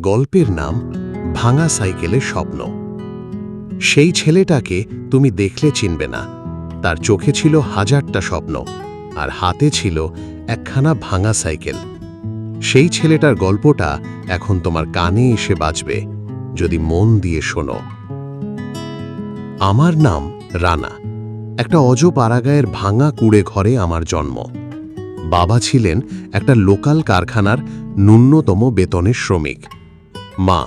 গল্পের নাম ভাঙা সাইকেলের স্বপ্ন। সেই ছেলেটাকে তুমি দেখলে চিনবে না। তার চোখে ছিল হাজারটা স্বপ্ন আর হাতে ছিল একখানা ভাঙা সাইকেল। সেই ছেলেটার গল্পটা এখন তোমার কানে এসে বাজবে, যদি মন দিয়ে শোনো। আমার নাম রানা। একটা অজ পাড়াগায়ের ভাঙা কুড়ে ঘরে আমার জন্ম। বাবা ছিলেন একটা লোকাল কারখানার ন্যূনতম বেতনের শ্রমিক। মা।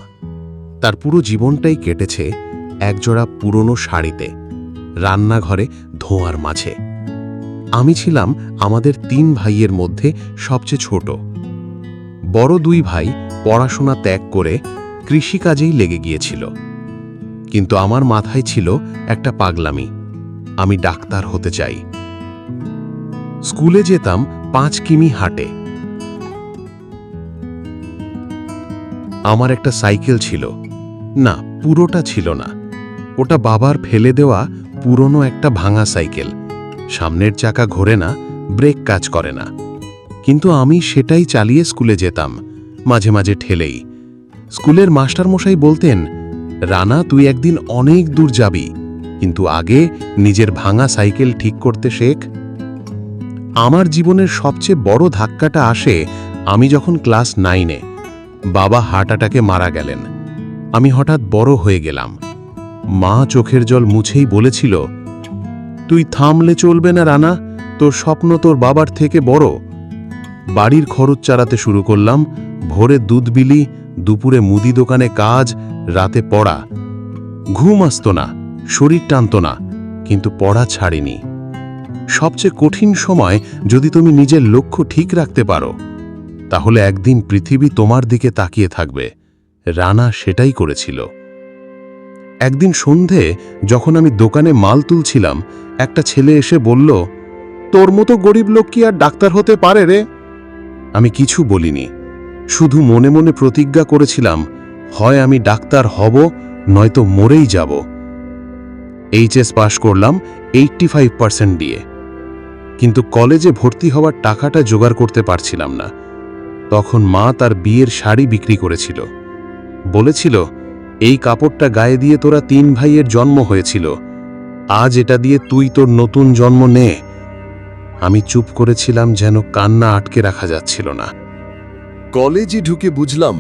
তার পুরো জীবনটাই কেটেছে একজোড়া পুরনো শাড়িতে, রান্নাঘরে ধোঁয়ার মাঝে। আমি ছিলাম আমাদের তিন ভাইয়ের মধ্যে সবচেয়ে ছোট। বড় দুই ভাই পড়াশোনা ত্যাগ করে কৃষিকাজেই লেগে গিয়েছিল। কিন্তু আমার মাথায় ছিল একটা পাগলামি। আমি ডাক্তার হতে চাই। স্কুলে যেতাম পাঁচ কিমি হাটে। আমার একটা সাইকেল ছিল। না, পুরোটা ছিল না। ওটা বাবার ফেলে দেওয়া পুরনো একটা ভাঙা সাইকেল। সামনের চাকা ঘোরে না, ব্রেক কাজ করে না। কিন্তু আমি সেটাই চালিয়ে স্কুলে যেতাম, মাঝে মাঝে ঠেলেই। স্কুলের মাস্টারমশাই বলতেন, রানা, তুই একদিন অনেক দূর যাবি, কিন্তু আগে নিজের ভাঙা সাইকেল ঠিক করতে শেখ। আমার জীবনের সবচেয়ে বড় ধাক্কাটা আসে আমি যখন ক্লাস নাইনে। বাবা হার্ট অ্যাটাকে মারা গেলেন। আমি হঠাৎ বড় হয়ে গেলাম। মা চোখের জল মুছেই বলেছিল, তুই থামলে চলবে না রানা, তোর স্বপ্ন তোর বাবার থেকে বড়। বাড়ির খরচ চালাতে শুরু করলাম, ভোরে দুধ বিলি, দুপুরে মুদি দোকানে কাজ, রাতে পড়া। ঘুম আসতো না, শরীর টানত না, কিন্তু পড়া ছাড়িনি। সবচেয়ে কঠিন সময় যদি তুমি নিজের লক্ষ্য ঠিক রাখতে পারো। তাহলে একদিন পৃথিবী তোমার দিকে তাকিয়ে থাকবে। রানা সেটাই করেছিল। একদিন সন্ধে যখন আমি দোকানে মাল তুলছিলাম, একটা ছেলে এসে বলল, তোর মতো গরিব লোক কি আর ডাক্তার হতে পারে রে? আমি কিছু বলিনি। শুধু মনে মনে প্রতিজ্ঞা করেছিলাম, হয় আমি ডাক্তার হব, নয়তো মরেই যাব। এইচএস পাশ করলাম এইটটি ফাইভ পার্সেন্ট দিয়ে। কিন্তু কলেজে ভর্তি হওয়ার টাকাটা জোগাড় করতে পারছিলাম না। তখন মা তার বিয়ের শাড়ি বিক্রি করেছিল। বলেছিল, এই কাপড়টা গায়ে দিয়ে তোরা তিন ভাইয়ের জন্ম হয়েছিল। আজ এটা দিয়ে তুই তোর নতুন জন্ম নে। আমি চুপ করেছিলাম যেন কান্না আটকে রাখা যাচ্ছিল না। কলেজে ঢুকে বুঝলাম,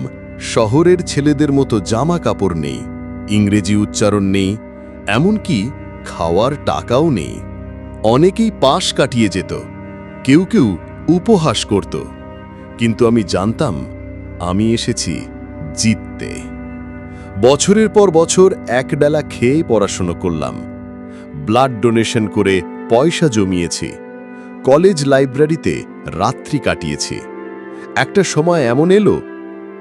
শহরের ছেলেদের মতো জামা কাপড় নেই, ইংরেজি উচ্চারণ নেই, এমনকি খাওয়ার টাকাও নেই। অনেকেই পাশ কাটিয়ে যেত, কেউ কেউ উপহাস করত। কিন্তু আমি জানতাম আমি এসেছি জিততে। বছরের পর বছর একডালা খেয়ে পড়াশুনো করলাম। ব্লাড ডোনেশন করে পয়সা জমিয়েছি। কলেজ লাইব্রেরিতে রাত্রি কাটিয়েছি। একটা সময় এমন এলো,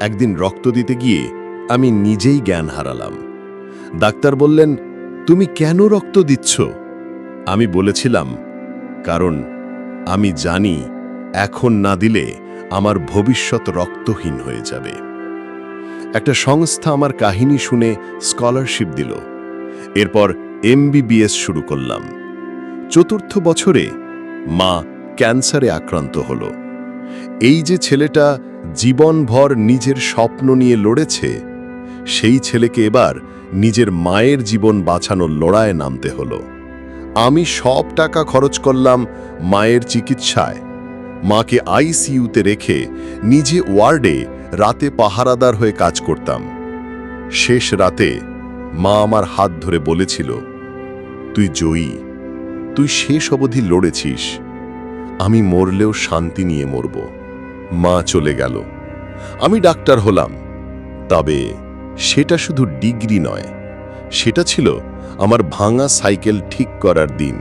একদিন রক্ত দিতে গিয়ে আমি নিজেই জ্ঞান হারালাম। ডাক্তার বললেন, তুমি কেন রক্ত দিচ্ছ? আমি বলেছিলাম, কারণ আমি জানি এখন না দিলে আমার ভবিষ্যৎ রক্তহীন হয়ে যাবে। একটা সংস্থা আমার কাহিনী শুনে স্কলারশিপ দিল। এরপর এমবিবিএস শুরু করলাম। চতুর্থ বছরে মা ক্যান্সারে আক্রান্ত হল। এই যে ছেলেটা জীবনভর নিজের স্বপ্ন নিয়ে লড়েছে, সেই ছেলেকে এবার নিজের মায়ের জীবন বাঁচানোর লড়ায় নামতে হলো। আমি সব টাকা খরচ করলাম মায়ের চিকিৎসায়। মাকে আইসিইউতে রেখে নিজে ওয়ার্ডে রাতে পাহারাদার হয়ে কাজ করতাম। শেষ রাতে মা আমার হাত ধরে বলেছিল, তুই জয়ী, তুই শেষ অবধি লড়েছিস, আমি মরলেও শান্তি নিয়ে মরব। মা চলে গেল। আমি ডাক্তার হলাম, তবে সেটা শুধু ডিগ্রি নয়, সেটা ছিল আমার ভাঙা সাইকেল ঠিক করার দিন।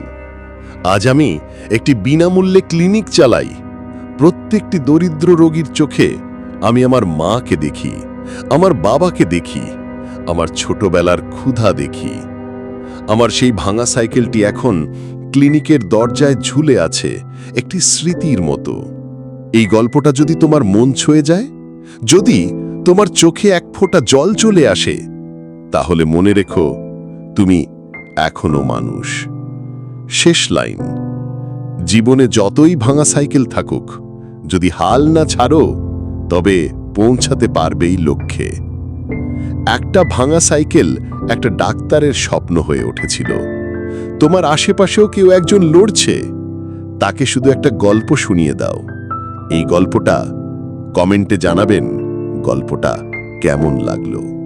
আজ আমি একটি বিনামূল্যে ক্লিনিক চালাই। প্রত্যেকটি দরিদ্র রোগীর চোখে আমি আমার মাকে দেখি, আমার বাবাকে দেখি, আমার ছোটবেলার ক্ষুধা দেখি। আমার সেই ভাঙা সাইকেলটি এখন ক্লিনিকের দরজায় ঝুলে আছে, একটি স্মৃতির মতো। এই গল্পটা যদি তোমার মন ছুঁয়ে যায়, যদি তোমার চোখে এক ফোঁটা জল চলে আসে, তাহলে মনে রেখো, তুমি এখনও মানুষ। শেষ লাইন, জীবনে যতই ভাঙা সাইকেল থাকুক যদি হাল না ছাড়ো, তবে পৌঁছাতে পারবেই লক্ষ্যে। একটা ভাঙা সাইকেল একটা ডাক্তারের স্বপ্ন হয়ে উঠেছিল। তোমার আশেপাশেও কেউ একজন লড়ছে? তাকে শুধু একটা গল্প শুনিয়ে দাও। এই গল্পটা কমেন্টে জানাবেন গল্পটা কেমন লাগল।